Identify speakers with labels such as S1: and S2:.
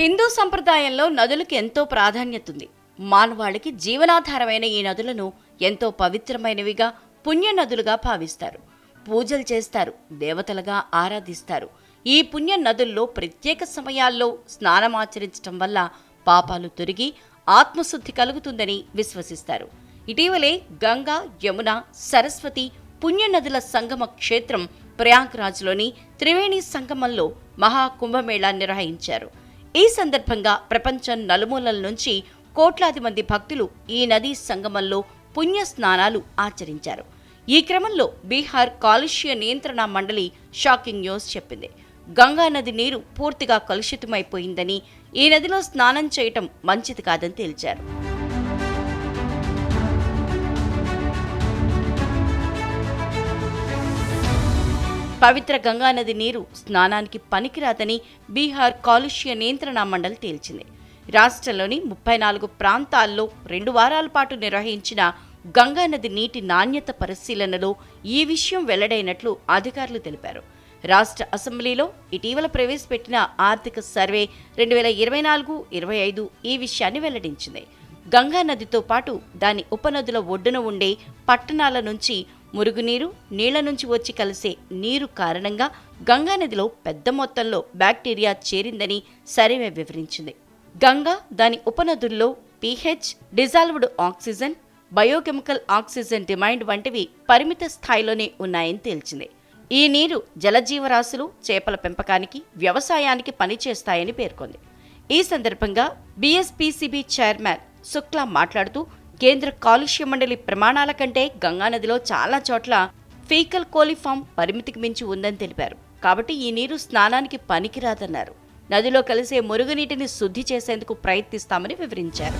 S1: హిందూ సంప్రదాయంలో నదులకు ఎంతో ప్రాధాన్యత ఉంది మానవాళికి జీవనాధారమైన ఈ నదులను ఎంతో పవిత్రమైనవిగా పుణ్య నదులుగా భావిస్తారు. పూజలు చేస్తారు దేవతలుగా ఆరాధిస్తారు. ఈ పుణ్య నదుల్లో ప్రత్యేక సమయాల్లో స్నానమాచరించటం వల్ల పాపాలు తొరిగి ఆత్మశుద్ధి కలుగుతుందని విశ్వసిస్తారు. ఇటీవలే గంగా యమున సరస్వతి పుణ్య నదుల సంగమ క్షేత్రం ప్రయాగ్రాజ్లోని త్రివేణి సంగమంలో మహాకుంభమేళా నిర్వహించారు. ఈ సందర్భంగా ప్రపంచం నలుమూలల నుంచి కోట్లాది మంది భక్తులు ఈ నదీ సంగమంలో పుణ్య స్నానాలు ఆచరించారు. ఈ క్రమంలో బీహార్ కాలుష్య నియంత్రణ మండలి షాకింగ్ న్యూస్ చెప్పింది. గంగా నది నీరు పూర్తిగా కలుషితమైపోయిందని ఈ నదిలో స్నానం చేయటం మంచిది కాదని తేల్చారు. పవిత్ర గంగానది నీరు స్నానానికి పనికిరాదని బీహార్ కాలుష్య నియంత్రణ మండలి తేల్చింది. రాష్ట్రంలోని ముప్పై నాలుగు ప్రాంతాల్లో రెండు వారాల పాటు నిర్వహించిన గంగానది నీటి నాణ్యత పరిశీలనలో ఈ విషయం వెల్లడైనట్లు అధికారులు తెలిపారు. రాష్ట్ర అసెంబ్లీలో ఇటీవల ప్రవేశపెట్టిన ఆర్థిక సర్వే రెండు వేల ఇరవై నాలుగు ఇరవై ఐదు ఈ విషయాన్ని వెల్లడించింది. గంగా నదితో పాటు దాని ఉపనదుల ఒడ్డున ఉండే పట్టణాల నుంచి మురుగునీరు నీళ్ళ నుంచి వచ్చి కలిసే నీరు కారణంగా గంగానదిలో పెద్ద మొత్తంలో బ్యాక్టీరియా చేరిందని సర్వే వివరించింది. గంగా దాని ఉపనదుల్లో pH dissolved oxygen biochemical oxygen demand వంటివి పరిమిత స్థాయిలోనే ఉన్నాయని తేల్చింది. ఈ నీరు జలజీవరాశులు చేపల పెంపకానికి వ్యవసాయానికి పనిచేస్తాయని పేర్కొంది. ఈ సందర్భంగా బీఎస్పీసీబీ చైర్మన్ శుక్లా మాట్లాడుతూ కేంద్ర కాలుష్య మండలి ప్రమాణాల కంటే గంగానదిలో చాలా చోట్ల ఫీకల్ కోలిఫామ్ పరిమితికి మించి ఉందని తెలిపారు. కాబట్టి ఈ నీరు స్నానానికి పనికిరాదన్నారు. నదిలో కలిసే మురుగునీటిని శుద్ధి చేసేందుకు ప్రయత్నిస్తామని వివరించారు.